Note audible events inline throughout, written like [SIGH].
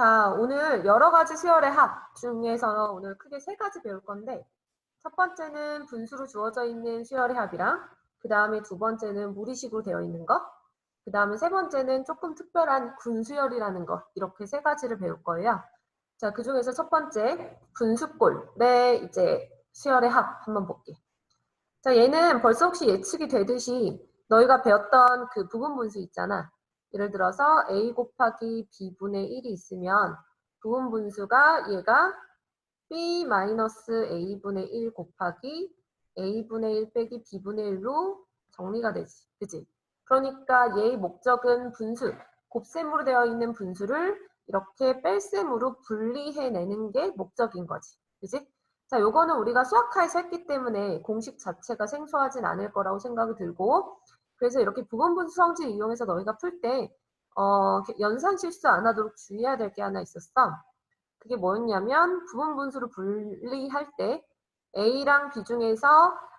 자, 오늘 여러 가지 수열의 합 중에서 오늘 크게 세 가지 배울 건데, 첫 번째는 분수로 주어져 있는 수열의 합이랑, 그 다음에 두 번째는 무리식으로 되어 있는 거, 그 다음에 세 번째는 조금 특별한 군수열이라는 거, 이렇게 세 가지를 배울 거예요. 자, 그 중에서 첫 번째, 분수꼴의 이제 수열의 합 한번 볼게. 자, 얘는 벌써 혹시 예측이 되듯이 너희가 배웠던 그 부분 분수 있잖아. 예를 들어서 a 곱하기 b분의 1이 있으면 부분 분수가 얘가 b-a분의 1 곱하기 a분의 1 빼기 b분의 1로 정리가 되지. 그지? 그러니까 얘의 목적은 분수, 곱셈으로 되어 있는 분수를 이렇게 뺄셈으로 분리해내는 게 목적인 거지. 그지? 자, 요거는 우리가 수학화에서 했기 때문에 공식 자체가 생소하진 않을 거라고 생각이 들고 그래서 이렇게 부분분수 성질 이용해서 너희가 풀때 어, 연산 실수 안 하도록 주의해야 될 게 하나 있었어. 그게 뭐였냐면 부분분수를 분리할 때 A랑 B 중에서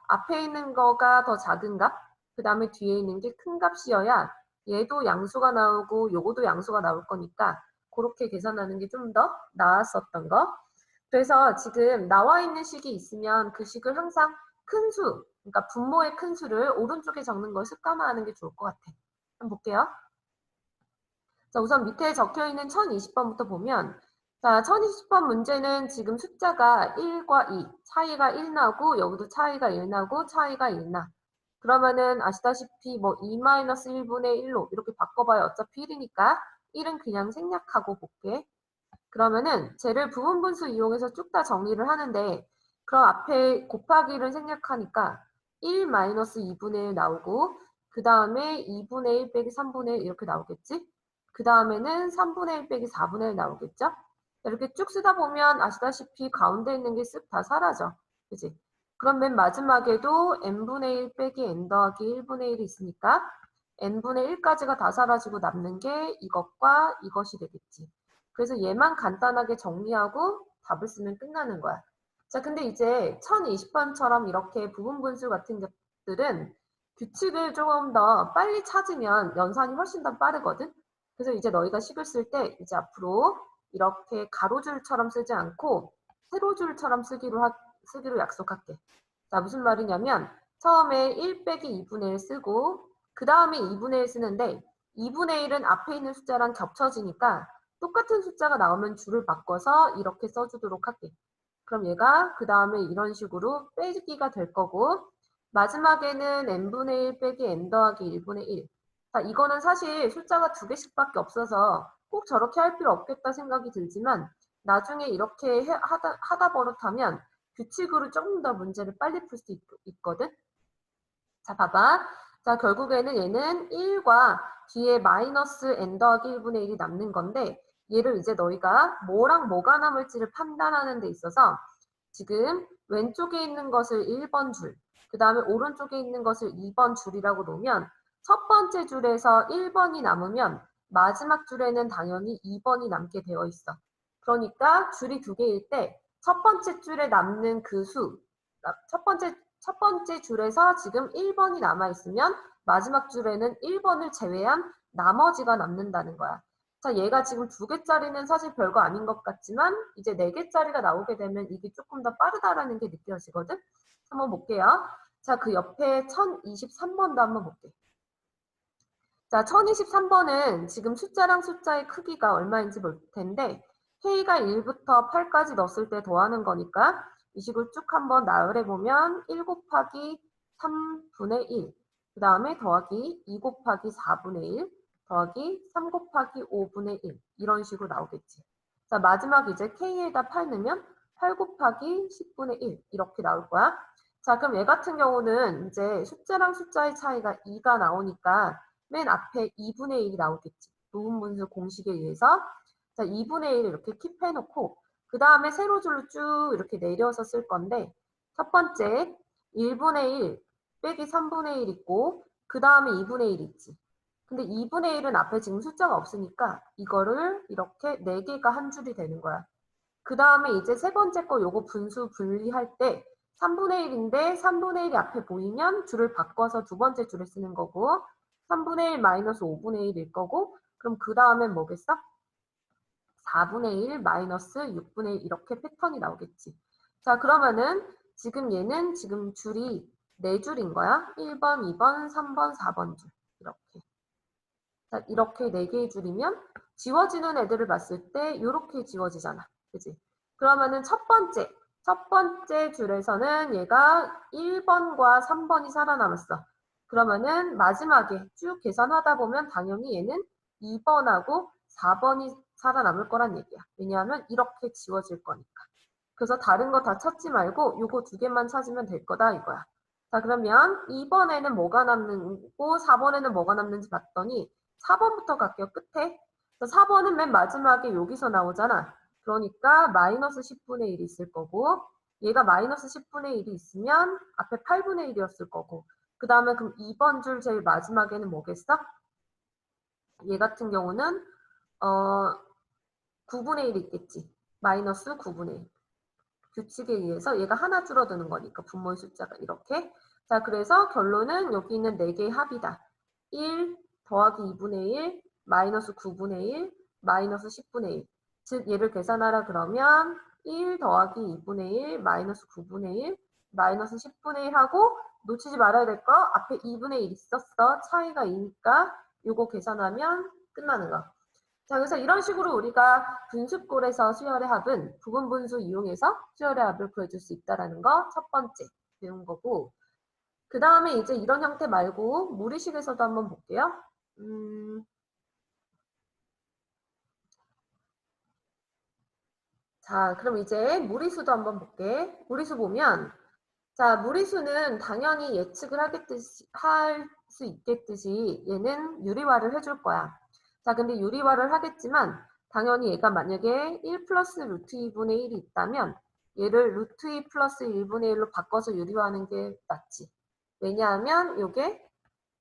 앞에 있는 거가 더 작은 값, 그 다음에 뒤에 있는 게 큰 값이어야 얘도 양수가 나오고 요거도 양수가 나올 거니까 그렇게 계산하는 게 좀 더 나았었던 거. 그래서 지금 나와 있는 식이 있으면 그 식을 항상 큰 수, 그러니까 분모의 큰 수를 오른쪽에 적는 걸 습관화하는 게 좋을 것 같아. 한번 볼게요. 자, 우선 밑에 적혀 있는 1020번부터 보면 자, 1020번 문제는 지금 숫자가 1과 2, 차이가 1 나고 여기도 차이가 1 나고 차이가 1 나. 그러면은 아시다시피 뭐 2-1분의 1로 이렇게 바꿔봐야 어차피 1이니까 1은 그냥 생략하고 볼게. 그러면은 쟤를 부분 분수 이용해서 쭉 다 정리를 하는데 그럼 앞에 곱하기를 생략하니까 1-2분의 1 나오고 그 다음에 2분의 1 빼기 3분의 1 이렇게 나오겠지? 그 다음에는 3분의 1 빼기 4분의 1 나오겠죠? 이렇게 쭉 쓰다 보면 아시다시피 가운데 있는 게 쓱 다 사라져. 그지? 그럼 맨 마지막에도 n분의 1 빼기 n 더하기 1분의 1이 있으니까 n분의 1까지가 다 사라지고 남는 게 이것과 이것이 되겠지. 그래서 얘만 간단하게 정리하고 답을 쓰면 끝나는 거야. 자, 근데 이제 1020번처럼 이렇게 부분 분수 같은 것들은 규칙을 조금 더 빨리 찾으면 연산이 훨씬 더 빠르거든? 그래서 이제 너희가 식을 쓸 때 이제 앞으로 이렇게 가로줄처럼 쓰지 않고 세로줄처럼 쓰기로, 하, 쓰기로 약속할게. 자, 무슨 말이냐면 처음에 1 빼기 2분의 1 쓰고 그 다음에 2분의 1 쓰는데 2분의 1은 앞에 있는 숫자랑 겹쳐지니까 똑같은 숫자가 나오면 줄을 바꿔서 이렇게 써주도록 할게. 그럼 얘가 그 다음에 이런 식으로 빼기가 될 거고 마지막에는 n분의 1 빼기 n 더하기 1분의 1. 자, 이거는 사실 숫자가 두 개씩밖에 없어서 꼭 저렇게 할 필요 없겠다 생각이 들지만 나중에 이렇게 해, 하다, 하다 버릇하면 규칙으로 조금 더 문제를 빨리 풀 수 있거든. 자, 봐봐. 자, 결국에는 얘는 1과 뒤에 마이너스 n 더하기 1분의 1이 남는 건데 얘를 이제 너희가 뭐랑 뭐가 남을지를 판단하는 데 있어서 지금 왼쪽에 있는 것을 1번 줄, 그 다음에 오른쪽에 있는 것을 2번 줄이라고 놓으면 첫 번째 줄에서 1번이 남으면 마지막 줄에는 당연히 2번이 남게 되어 있어. 그러니까 줄이 두 개일 때 첫 번째 줄에 남는 그 수, 첫 번째, 첫 번째 줄에서 지금 1번이 남아있으면 마지막 줄에는 1번을 제외한 나머지가 남는다는 거야. 자, 얘가 지금 두 개짜리는 사실 별거 아닌 것 같지만 이제 네 개짜리가 나오게 되면 이게 조금 더 빠르다라는 게 느껴지거든? 한번 볼게요. 자, 그 옆에 1023번도 한번 볼게. 자, 1023번은 지금 숫자랑 숫자의 크기가 얼마인지 볼 텐데 K가 1부터 8까지 넣었을 때 더하는 거니까 이 식을 쭉 한번 나열해 보면 1 곱하기 3분의 1, 그 다음에 더하기 2 곱하기 4분의 1, 더하기 3 곱하기 5분의 1 이런 식으로 나오겠지. 자 마지막 이제 K에다 8 넣으면 8 곱하기 10분의 1 이렇게 나올 거야. 자 그럼 얘 같은 경우는 이제 숫자랑 숫자의 차이가 2가 나오니까 맨 앞에 2분의 1이 나오겠지. 부분분수 공식에 의해서 자, 2분의 1 이렇게 킵해놓고 그 다음에 세로줄로 쭉 이렇게 내려서 쓸 건데 첫 번째 1분의 1 빼기 3분의 1 있고 그 다음에 2분의 1 있지. 근데 2분의 1은 앞에 지금 숫자가 없으니까 이거를 이렇게 4개가 한 줄이 되는 거야. 그 다음에 이제 세 번째 거 요거 분수 분리할 때 3분의 1인데 3분의 1이 앞에 보이면 줄을 바꿔서 두 번째 줄을 쓰는 거고 3분의 1 마이너스 5분의 1일 거고 그럼 그 다음엔 뭐겠어? 4분의 1 마이너스 6분의 1 이렇게 패턴이 나오겠지. 자, 그러면은 지금 얘는 지금 줄이 4줄인 거야. 1번, 2번, 3번, 4번 줄. 이렇게. 자, 이렇게 4개의 줄이면 지워지는 애들을 봤을 때 이렇게 지워지잖아. 그지? 그러면은 첫 번째, 첫 번째 줄에서는 얘가 1번과 3번이 살아남았어. 그러면은 마지막에 쭉 계산하다 보면 당연히 얘는 2번하고 4번이 살아남을 거란 얘기야. 왜냐하면 이렇게 지워질 거니까. 그래서 다른 거 다 찾지 말고 요거 두 개만 찾으면 될 거다 이거야. 자 그러면 2번에는 뭐가 남는고 4번에는 뭐가 남는지 봤더니 4번부터 갈게요. 끝에. 4번은 맨 마지막에 여기서 나오잖아. 그러니까 마이너스 10분의 1이 있을 거고 얘가 마이너스 10분의 1이 있으면 앞에 8분의 1이었을 거고 그 다음에 그럼 2번 줄 제일 마지막에는 뭐겠어? 얘 같은 경우는 어 9분의 1이 있겠지. 마이너스 9분의 1. 규칙에 의해서 얘가 하나 줄어드는 거니까 분모의 숫자가 이렇게. 자, 그래서 결론은 여기 있는 4개의 합이다. 1 더하기 2분의 1 마이너스 9분의 1 마이너스 10분의 1. 즉 얘를 계산하라 그러면 1 더하기 2분의 1 마이너스 9분의 1 마이너스 10분의 1 하고 놓치지 말아야 될 거 앞에 2분의 1 있었어. 차이가 2니까 요거 계산하면 끝나는 거. 자, 그래서 이런 식으로 우리가 분수꼴에서 수열의 합은 부분 분수 이용해서 수열의 합을 구해줄 수 있다는 거첫 번째 배운 거고 그 다음에 이제 이런 형태 말고 무리식에서도 한번 볼게요. 음, 자, 그럼 이제 무리수도 한번 볼게. 무리수 보면 자, 무리수는 당연히 예측을 하겠듯이 할 수 있겠듯이 얘는 유리화를 해줄 거야. 자, 근데 유리화를 하겠지만 당연히 얘가 만약에 1 플러스 루트 2분의 1이 있다면 얘를 루트 2 플러스 1분의 1로 바꿔서 유리화하는 게 낫지. 왜냐하면 이게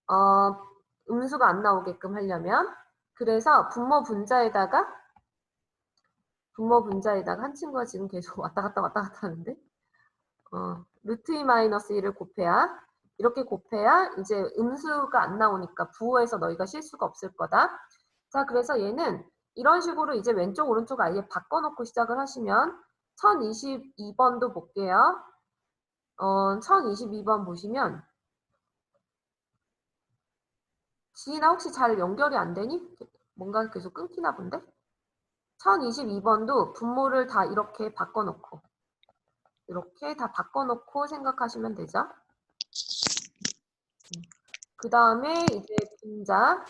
어, 음수가 안 나오게끔 하려면 그래서 분모 분자에다가 분모 분자에다가 한 친구가 지금 계속 [LAUGHS] 왔다 갔다 왔다 갔다 하는데 어, 루트 2 마이너스 1을 곱해야 이렇게 곱해야 이제 음수가 안 나오니까 부호에서 너희가 실수가 없을 거다. 자, 그래서 얘는 이런 식으로 이제 왼쪽 오른쪽 아예 바꿔놓고 시작을 하시면 1022번도 볼게요. 어, 1022번 보시면 지인아 혹시 잘 연결이 안 되니? 뭔가 계속 끊기나 본데? 1022번도 분모를 다 이렇게 바꿔놓고 이렇게 다 바꿔놓고 생각하시면 되죠. 그 다음에 이제 분자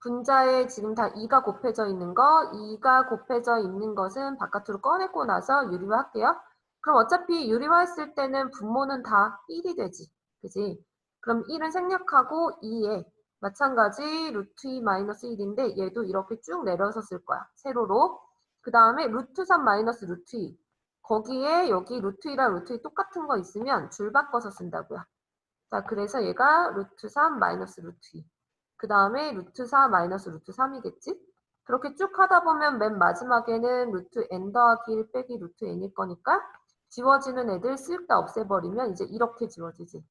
분자에 지금 다 2가 곱해져 있는 거 2가 곱해져 있는 것은 바깥으로 꺼내고 나서 유리화 할게요. 그럼 어차피 유리화했을 때는 분모는 다 1이 되지. 그지? 그럼 1은 생략하고 2에 마찬가지 루트 2 마이너스 1인데 얘도 이렇게 쭉 내려서 쓸 거야. 세로로. 그 다음에 루트 3 마이너스 루트 2. 거기에 여기 루트 2랑 루트 2 똑같은 거 있으면 줄 바꿔서 쓴다고요. 자, 그래서 얘가 루트 3 마이너스 루트 2. 그 다음에 루트 4 마이너스 루트 3이겠지? 그렇게 쭉 하다 보면 맨 마지막에는 루트 n 더하기 1 빼기 루트 n일 거니까 지워지는 애들 쓱 다 없애버리면 이제 이렇게 지워지지.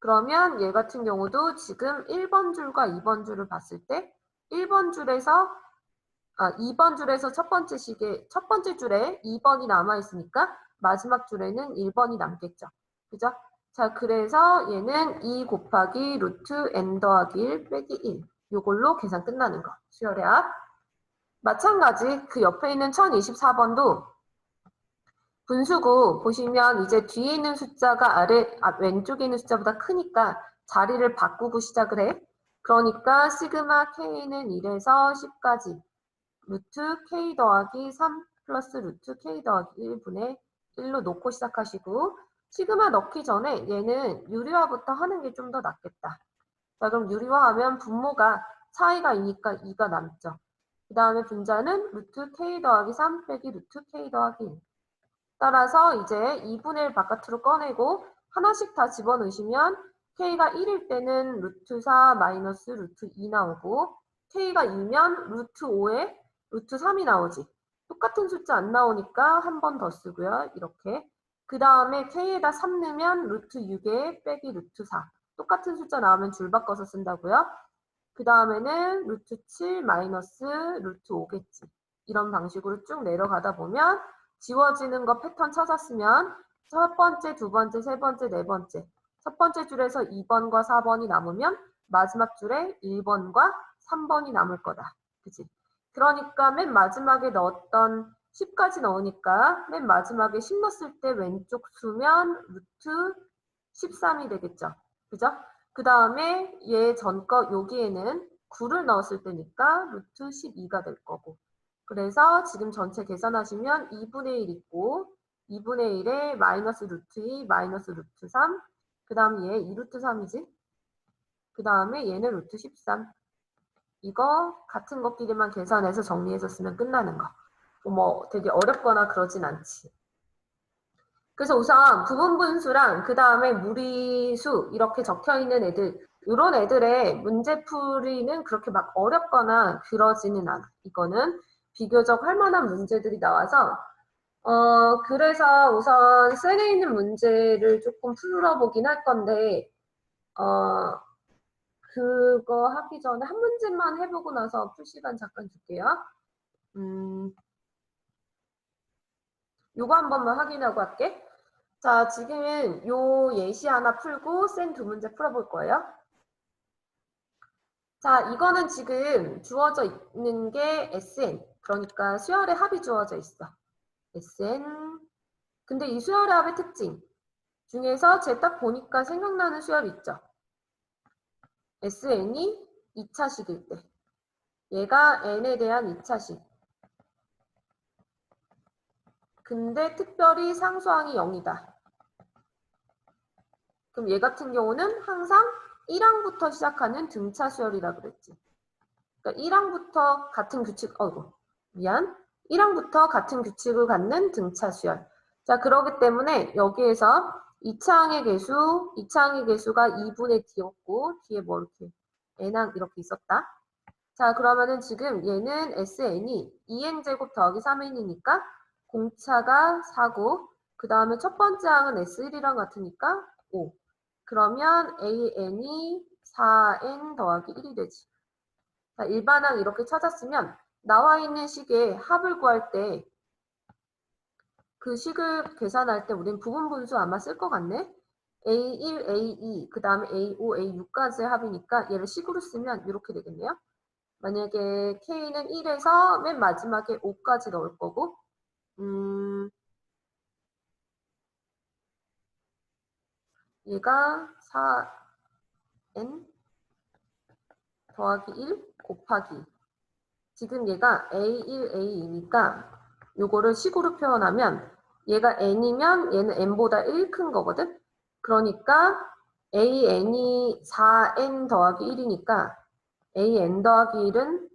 그러면 얘 같은 경우도 지금 1번 줄과 2번 줄을 봤을 때 1번 줄에서 아 2번 줄에서 첫 번째 시계 첫 번째 줄에 2번이 남아 있으니까 마지막 줄에는 1번이 남겠죠. 그죠? 자, 그래서 얘는 2 곱하기 루트 n 더하기 1 빼기 1 요걸로 계산 끝나는 거. 수열의 합. 마찬가지 그 옆에 있는 1024번도 분수고 보시면 이제 뒤에 있는 숫자가 아래 아, 왼쪽에 있는 숫자보다 크니까 자리를 바꾸고 시작을 해. 그러니까 시그마 k는 1에서 10까지 루트 k 더하기 3 플러스 루트 k 더하기 1분의 1로 놓고 시작하시고 시그마 넣기 전에 얘는 유리화부터 하는 게 좀 더 낫겠다. 자 그럼 유리화하면 분모가 차이가 2니까 2가 남죠. 그 다음에 분자는 루트 k 더하기 3 빼기 루트 k 더하기 1. 따라서 이제 2분의 1 바깥으로 꺼내고 하나씩 다 집어넣으시면 k가 1일 때는 루트 4 마이너스 루트 2 나오고 k가 2면 루트 5에 루트 3이 나오지. 똑같은 숫자 안 나오니까 한 번 더 쓰고요. 이렇게. 그 다음에 k에다 3 넣으면 루트 6에 빼기 루트 4. 똑같은 숫자 나오면 줄 바꿔서 쓴다고요. 그 다음에는 루트 7 마이너스 루트 5겠지. 이런 방식으로 쭉 내려가다 보면 지워지는 거 패턴 찾았으면 첫 번째, 두 번째, 세 번째, 네 번째 첫 번째 줄에서 2번과 4번이 남으면 마지막 줄에 1번과 3번이 남을 거다. 그치? 그러니까 맨 마지막에 넣었던 10까지 넣으니까 맨 마지막에 10 넣었을 때 왼쪽 수면 루트 13이 되겠죠. 그죠? 그 다음에 얘 전 거 여기에는 9를 넣었을 때니까 루트 12가 될 거고. 그래서 지금 전체 계산하시면 2분의 1 있고 2분의 1에 마이너스 루트 2, 마이너스 루트 3, 그 다음 얘 2루트 3이지? 그 다음에 얘는 루트 13. 이거 같은 것끼리만 계산해서 정리해서 쓰면 끝나는 거. 뭐 되게 어렵거나 그러진 않지. 그래서 우선 부분 분수랑 그 다음에 무리수 이렇게 적혀 있는 애들 이런 애들의 문제 풀이는 그렇게 막 어렵거나 그러지는 않아. 이거는 비교적 할 만한 문제들이 나와서 어 그래서 우선 셀에 있는 문제를 조금 풀어보긴 할 건데 어 그거 하기 전에 한 문제만 해보고 나서 풀 시간 잠깐 줄게요. 음, 요거 한 번만 확인하고 할게. 자, 지금 요 예시 하나 풀고 센 두 문제 풀어볼 거예요. 자, 이거는 지금 주어져 있는 게 SN. 그러니까 수열의 합이 주어져 있어. SN. 근데 이 수열의 합의 특징 중에서 제 딱 보니까 생각나는 수열이 있죠. SN이 2차식일 때. 얘가 N에 대한 2차식. 근데 특별히 상수항이 0이다. 그럼 얘 같은 경우는 항상 1항부터 시작하는 등차 수열이라 그랬지. 그러니까 1항부터 같은 규칙, 어이구, 미안. 1항부터 같은 규칙을 갖는 등차 수열. 자, 그러기 때문에 여기에서 2차항의 개수, 2차항의 개수가 2분의 D였고, 뒤에 뭐 이렇게 N항 이렇게 있었다. 자, 그러면은 지금 얘는 SN이 2N제곱 더하기 3N이니까 공차가 4고, 그 다음에 첫 번째 항은 S1이랑 같으니까 5. 그러면 AN이 4N 더하기 1이 되지. 자, 일반항 이렇게 찾았으면 나와 있는 식의 합을 구할 때 그 식을 계산할 때 우린 부분 분수 아마 쓸 것 같네. A1, A2, 그 다음에 A5, A6까지의 합이니까 얘를 식으로 쓰면 이렇게 되겠네요. 만약에 K는 1에서 맨 마지막에 5까지 넣을 거고 음, 얘가 4n 더하기 1 곱하기 지금 얘가 a1, a2니까 요거를 식으로 표현하면 얘가 n이면 얘는 n보다 1 큰 거거든? 그러니까 an이 4n 더하기 1이니까 an 더하기 1은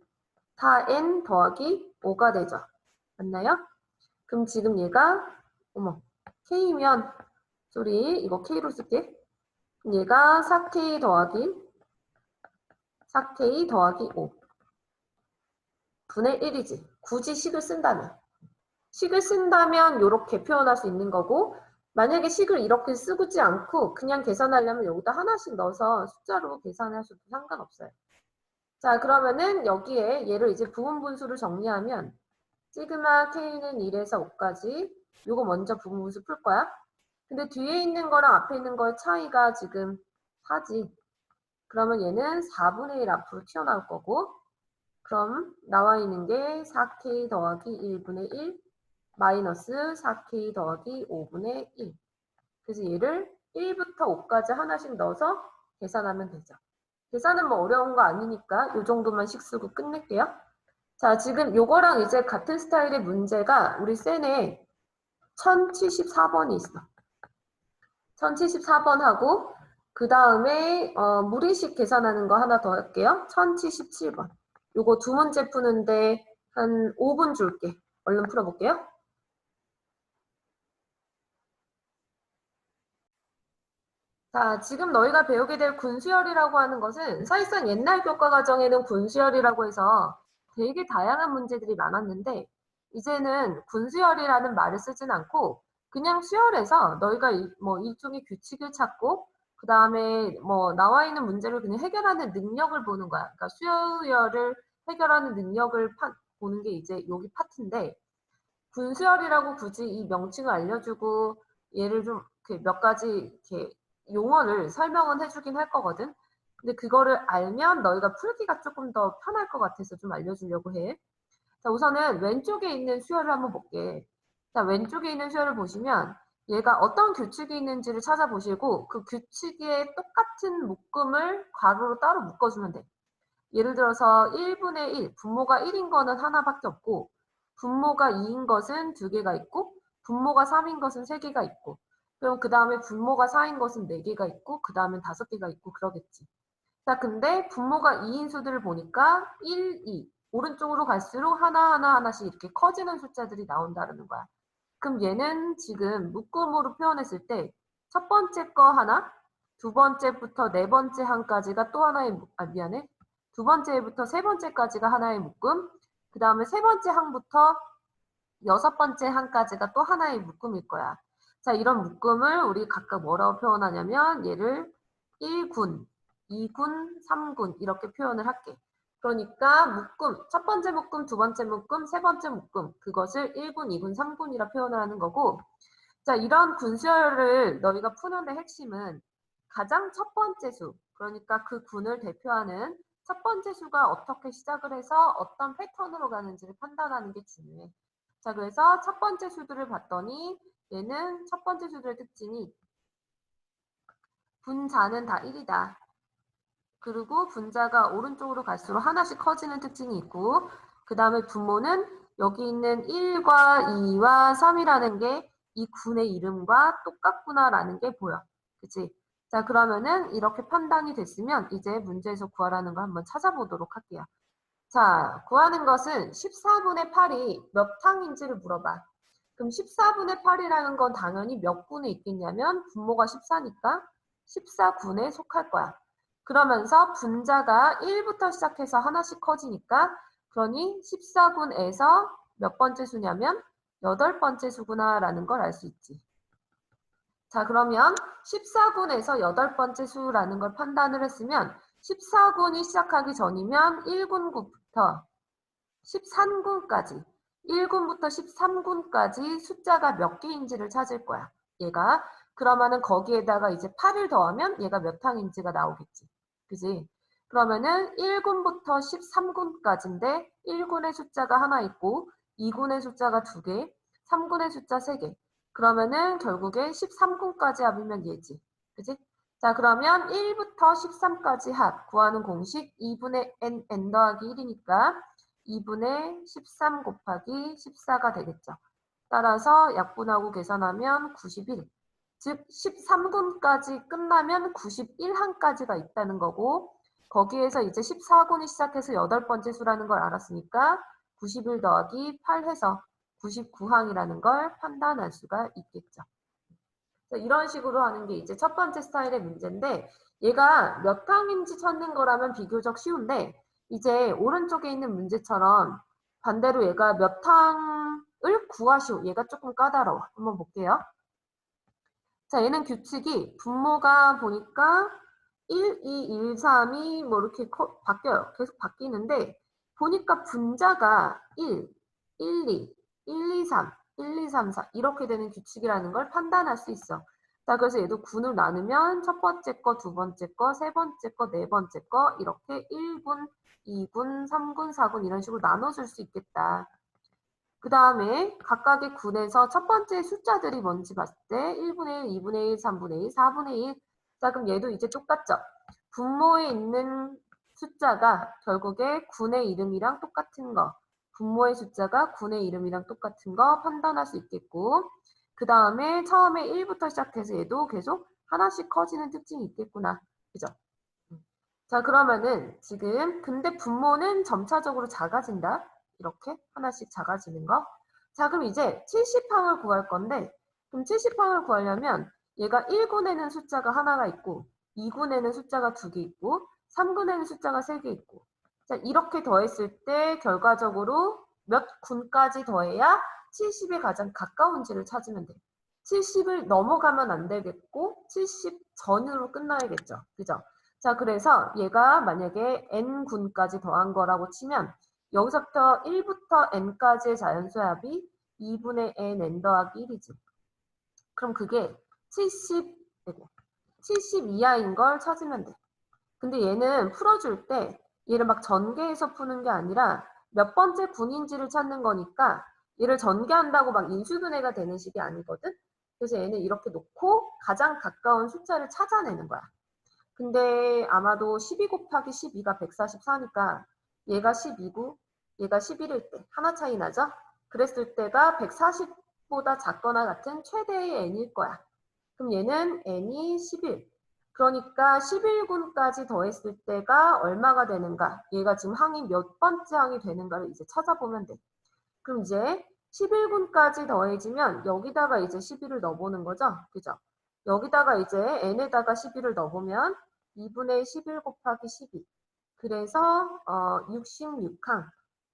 4n 더하기 5가 되죠. 맞나요? 그럼 지금 얘가 어머 k면 소리 이거 k로 쓸게. 얘가 4k 더하기 4k 더하기 5 분의 1이지. 굳이 식을 쓴다면. 식을 쓴다면 이렇게 표현할 수 있는 거고 만약에 식을 이렇게 쓰지 않고 그냥 계산하려면 여기다 하나씩 넣어서 숫자로 계산하셔도 상관없어요. 자 그러면은 여기에 얘를 이제 부분 분수를 정리하면 시그마 k는 1에서 5까지 요거 먼저 부분 분수 풀 거야. 근데 뒤에 있는 거랑 앞에 있는 거의 차이가 지금 4지. 그러면 얘는 4분의 1 앞으로 튀어나올 거고 그럼 나와 있는 게 4k 더하기 1분의 1 마이너스 4k 더하기 5분의 1. 그래서 얘를 1부터 5까지 하나씩 넣어서 계산하면 되죠. 계산은 뭐 어려운 거 아니니까 이 정도만 식 쓰고 끝낼게요. 자, 지금 요거랑 이제 같은 스타일의 문제가 우리 센에 1074번이 있어. 1074번 하고 그 다음에 어, 무리식 계산하는 거 하나 더 할게요. 1077번. 요거 두 문제 푸는데 한 5분 줄게. 얼른 풀어볼게요. 자, 지금 너희가 배우게 될 군수열이라고 하는 것은 사실상 옛날 교과 과정에는 군수열이라고 해서 되게 다양한 문제들이 많았는데 이제는 군수열이라는 말을 쓰진 않고 그냥 수열에서 너희가 일, 뭐 일종의 규칙을 찾고 그 다음에 뭐 나와 있는 문제를 그냥 해결하는 능력을 보는 거야. 그러니까 수열을 해결하는 능력을 파, 보는 게 이제 여기 파트인데 분수열이라고 굳이 이 명칭을 알려주고 얘를 좀 몇 가지 이렇게 용어를 설명은 해주긴 할 거거든. 근데 그거를 알면 너희가 풀기가 조금 더 편할 것 같아서 좀 알려주려고 해. 자, 우선은 왼쪽에 있는 수열을 한번 볼게. 자, 왼쪽에 있는 수열을 보시면 얘가 어떤 규칙이 있는지를 찾아보시고 그 규칙에 똑같은 묶음을 괄호로 따로 묶어주면 돼. 예를 들어서 1분의 1, 분모가 1인 거는 하나밖에 없고 분모가 2인 것은 두 개가 있고 분모가 3인 것은 세 개가 있고 그럼 그 다음에 분모가 4인 것은 네 개가 있고 그 다음엔 다섯 개가 있고 그러겠지. 자, 근데 분모가 2인 수들을 보니까 1, 2 오른쪽으로 갈수록 하나하나 하나씩 이렇게 커지는 숫자들이 나온다는 거야. 그럼 얘는 지금 묶음으로 표현했을 때 첫 번째 거 하나, 두 번째부터 네 번째 한까지가 또 하나의 묶- 아 미안해. 두 번째부터 세 번째까지가 하나의 묶음, 그 다음에 세 번째 항부터 여섯 번째 항까지가 또 하나의 묶음일 거야. 자, 이런 묶음을 우리 각각 뭐라고 표현하냐면 얘를 1군, 2군, 3군 이렇게 표현을 할게. 그러니까 묶음, 첫 번째 묶음, 두 번째 묶음, 세 번째 묶음 그것을 1군, 2군, 3군이라 표현을 하는 거고 자, 이런 군수열을 너희가 푸는 데 핵심은 가장 첫 번째 수, 그러니까 그 군을 대표하는 첫 번째 수가 어떻게 시작을 해서 어떤 패턴으로 가는지를 판단하는 게 중요해. 자, 그래서 첫 번째 수들을 봤더니 얘는 첫 번째 수들의 특징이 분자는 다 1이다. 그리고 분자가 오른쪽으로 갈수록 하나씩 커지는 특징이 있고 그 다음에 분모는 여기 있는 1과 2와 3이라는 게 이 군의 이름과 똑같구나라는 게 보여. 그치? 자, 그러면은 이렇게 판단이 됐으면 이제 문제에서 구하라는 거 한번 찾아보도록 할게요. 자, 구하는 것은 14분의 8이 몇 항인지를 물어봐. 그럼 14분의 8이라는 건 당연히 몇 군에 있겠냐면 분모가 14니까 14군에 속할 거야. 그러면서 분자가 1부터 시작해서 하나씩 커지니까 그러니 14군에서 몇 번째 수냐면 여덟 번째 수구나라는 걸 알 수 있지. 자, 그러면 14군에서 여덟 번째 수라는 걸 판단을 했으면 14군이 시작하기 전이면 1군부터 13군까지 1군부터 13군까지 숫자가 몇 개인지를 찾을 거야. 얘가 그러면은 거기에다가 이제 8을 더하면 얘가 몇 항인지가 나오겠지. 그지? 그러면은 1군부터 13군까지인데 1군의 숫자가 하나 있고 2군의 숫자가 두 개, 3군의 숫자 세 개. 그러면은 결국에 13군까지 합이면 얘지. 그지? 자, 그러면 1부터 13까지 합 구하는 공식 2분의 n, n 더하기 1이니까 2분의 13 곱하기 14가 되겠죠. 따라서 약분하고 계산하면 91. 즉 13군까지 끝나면 91항까지가 있다는 거고 거기에서 이제 14군이 시작해서 여덟 번째 수라는 걸 알았으니까 91 더하기 8 해서 99항이라는 걸 판단할 수가 있겠죠. 이런 식으로 하는 게 이제 첫 번째 스타일의 문제인데 얘가 몇 항인지 찾는 거라면 비교적 쉬운데 이제 오른쪽에 있는 문제처럼 반대로 얘가 몇 항을 구하시오. 얘가 조금 까다로워. 한번 볼게요. 자, 얘는 규칙이 분모가 보니까 1, 2, 1, 3이 뭐 이렇게 커- 바뀌어요. 계속 바뀌는데 보니까 분자가 1, 1, 2, 1, 2, 3, 1, 2, 3, 4 이렇게 되는 규칙이라는 걸 판단할 수 있어. 자, 그래서 얘도 군을 나누면 첫 번째 거, 두 번째 거, 세 번째 거, 네 번째 거 이렇게 1군, 2군, 3군, 4군 이런 식으로 나눠줄 수 있겠다. 그 다음에 각각의 군에서 첫 번째 숫자들이 뭔지 봤을 때 1분의 1, 2분의 1, 3분의 1, 4분의 1. 자, 그럼 얘도 이제 똑같죠? 분모에 있는 숫자가 결국에 군의 이름이랑 똑같은 거. 분모의 숫자가 군의 이름이랑 똑같은 거 판단할 수 있겠고 그 다음에 처음에 1부터 시작해서 얘도 계속 하나씩 커지는 특징이 있겠구나. 그죠? 음. 자, 그러면은 지금 근데 분모는 점차적으로 작아진다. 이렇게 하나씩 작아지는 거. 자, 그럼 이제 70항을 구할 건데 그럼 70항을 구하려면 얘가 1군에는 숫자가 하나가 있고 2군에는 숫자가 두 개 있고 3군에는 숫자가 세 개 있고 자, 이렇게 더했을 때 결과적으로 몇 군까지 더해야 70에 가장 가까운지를 찾으면 돼. 70을 넘어가면 안 되겠고 70 전으로 끝나야겠죠. 그죠? 자, 그래서 얘가 만약에 n군까지 더한 거라고 치면 여기서부터 1부터 n까지의 자연수합이 2분의 n n 더하기 1이지. 그럼 그게 70, 되고 70 이하인 걸 찾으면 돼. 근데 얘는 풀어줄 때 얘를 막 전개해서 푸는 게 아니라 몇 번째 분인지를 찾는 거니까 얘를 전개한다고 막 인수분해가 되는 식이 아니거든. 그래서 얘는 이렇게 놓고 가장 가까운 숫자를 찾아내는 거야. 근데 아마도 12 곱하기 12가 144니까 얘가 12고 얘가 11일 때 하나 차이 나죠? 그랬을 때가 140보다 작거나 같은 최대의 n일 거야. 그럼 얘는 n이 11. 그러니까 11군까지 더했을 때가 얼마가 되는가? 얘가 지금 항이 몇 번째 항이 되는가를 이제 찾아보면 돼. 그럼 이제 11군까지 더해지면 여기다가 이제 11을 넣어보는 거죠. 그죠? 여기다가 이제 n에다가 11을 넣어보면 2분의 11 곱하기 12. 그래서 어, 66항.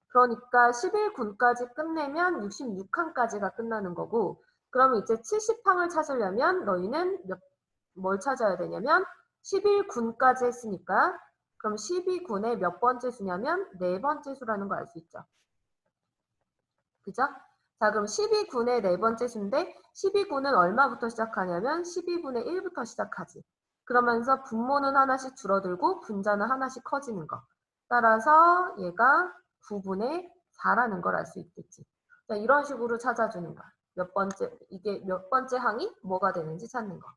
그러니까 11군까지 끝내면 66항까지가 끝나는 거고 그러면 이제 70항을 찾으려면 너희는 몇, 뭘 찾아야 되냐면 11군까지 했으니까 그럼 12군의 몇 번째 수냐면 네 번째 수라는 걸 알 수 있죠. 그죠? 자, 그럼 12군의 네 번째 수인데 12군은 얼마부터 시작하냐면 12분의 1부터 시작하지. 그러면서 분모는 하나씩 줄어들고 분자는 하나씩 커지는 거. 따라서 얘가 9분의 4라는 걸 알 수 있겠지. 자, 이런 식으로 찾아주는 거야. 몇 번째, 이게 몇 번째 항이 뭐가 되는지 찾는 거.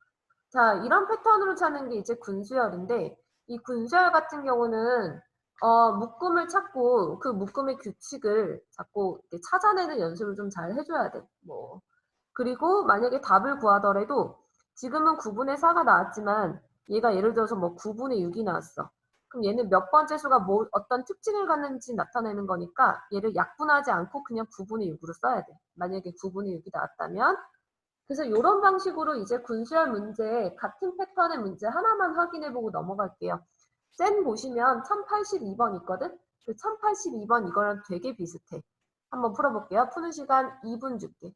자, 이런 패턴으로 찾는 게 이제 군수열인데, 이 군수열 같은 경우는 어, 묶음을 찾고 그 묶음의 규칙을 자꾸 찾아내는 연습을 좀 잘 해줘야 돼. 뭐 그리고 만약에 답을 구하더라도 지금은 9분의 4가 나왔지만 얘가 예를 들어서 뭐 9분의 6이 나왔어. 그럼 얘는 몇 번째 수가 뭐 어떤 특징을 갖는지 나타내는 거니까 얘를 약분하지 않고 그냥 9분의 6으로 써야 돼. 만약에 9분의 6이 나왔다면 그래서 이런 방식으로 이제 군수열 문제 같은 패턴의 문제 하나만 확인해보고 넘어갈게요. 쌤 보시면 1082번 있거든? 그 1082번 이거랑 되게 비슷해. 한번 풀어볼게요. 푸는 시간 2분 줄게.